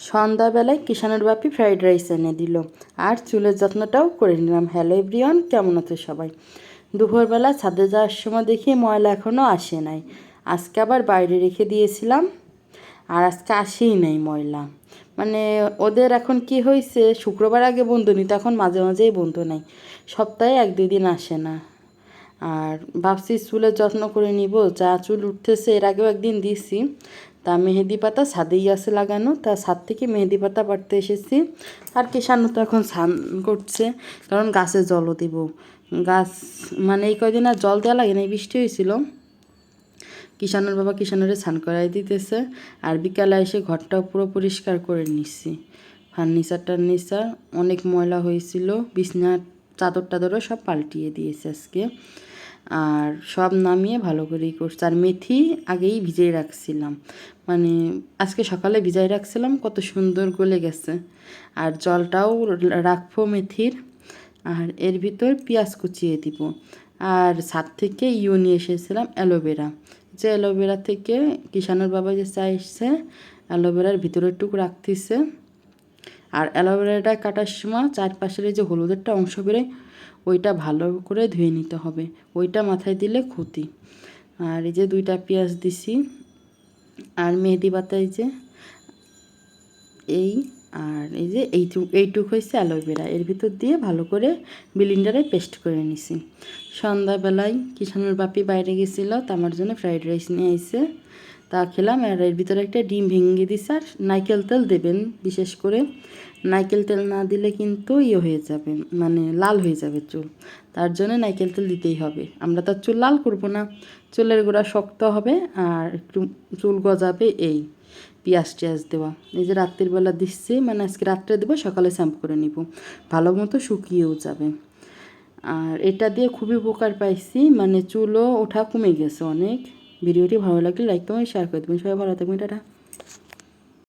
সন্ধ্যাবেলায় কিষানুর বাপি fried rice এনে দিল। আর চুলের যত্নটাও করে নিলাম। হ্যালো এভরিওয়ান, কেমন আছো সবাই? দুপুরবেলা ছাদে যাওয়ার সময় দেখি ময়লা এখনও আসে নাই। আজকে আবার বাইরে রেখে দিয়েছিলাম, আর আজকে আসেই নাই ময়লা। মানে ওদের এখন কি হয়েছে, শুক্রবার আগে বন্ধু নিত এখন মাঝে মাঝেই বন্ধু নাই। সপ্তাহে এক, দুই দিন আসে না। আর ভাবছি চুলের যত্ন করে নিব। যা চুল উঠতেছে, এর আগেও একদিন দিয়েছি তা মেহেদি পাতা ছাদেই আছে লাগানো, তা ছাদ থেকে মেহেদি পাতা পাড়তে এসেছি। আর কিষানু তো এখন স্নান করছে, কারণ গাছে জলও দিব। গাছ মানে এই কয়দিন আর জল দেওয়া লাগে না বৃষ্টি হয়েছিল। কিষানুর বাবা কিষানুরে স্নান করাই দিতেছে, আর বিকালে এসে ঘরটাও পুরো পরিষ্কার করে নিচ্ছি ফার্নিচার টার্নিচার, অনেক ময়লা হয়েছিল বিছনার চাদর টাদরও সব পাল্টিয়ে দিয়েছে আজকে। আর সব নামিয়ে ভালো করেই করছে। আর মেথি আগেই ভিজিয়ে রাখছিলাম। মানে আজকে সকালে ভিজাই রাখছিলাম, কত সুন্দর গলে গেছে। আর জলটাও রাখব মেথির। আর এর ভিতর পেঁয়াজ কুচিয়ে দিব। আর ছাদ থেকে ইউ নিয়ে এসেছিলাম অ্যালোভেরা। যে অ্যালোভেরা থেকে কিষানুর বাবা যে চা এসছে অ্যালোভেরার ভিতরে টুক রাখতেছে। আর অ্যালোভেরাটা কাটার সময় চারপাশের যে হলুদেরটা অংশ বেরোয় ওইটা ভালো করে ধুয়ে নিতে হবে। ওইটা মাথায় দিলে ক্ষতি। আর এই যে দুইটা পেঁয়াজ দিছি। আর মেহেদি পাতা এই যে, এই আর এই যে এইটুক এইটুক হয়েছে অ্যালোভেরা। এর ভিতর দিয়ে ভালো করে বিলিন্ডারে পেস্ট করে নিছি। সন্ধ্যাবেলায় কিষানুর বাপি বাইরে গেছিল, তা আমার জন্য ফ্রাইড রাইস নিয়ে আইসে তা খেলাম আর এর ভিতরে একটা ডিম ভেঙে দিছে আর নাইকেল তেল দেবেন। বিশেষ করে নাইকেল তেল না দিলে কিন্তু ইয়ে হয়ে যাবে মানে লাল হয়ে যাবে চুল। তার জন্য নাইকেল তেল দিতেই হবে। আমরা তো আর চুল লাল করব না। চুলের গোড়া শক্ত হবে আর একটু চুল গজাবে এই। পেঁয়াজ টিয়াজ দেওয়া। এই যে রাত্রিবেলা দিচ্ছি মানে আজকে রাত্রে দেবো, সকালে শ্যাম্পু করে নিব। ভালো মতো শুকিয়েও যাবে। আর এটা দিয়ে খুবই উপকার পাইছি মানে চুলও ওঠা কমে গেছে অনেক। ভিডিওটি ভালো লাগলে লাইক কমেন্ট শেয়ার করে দেবেন। সবাই ভালো থাকবেন, টাটা।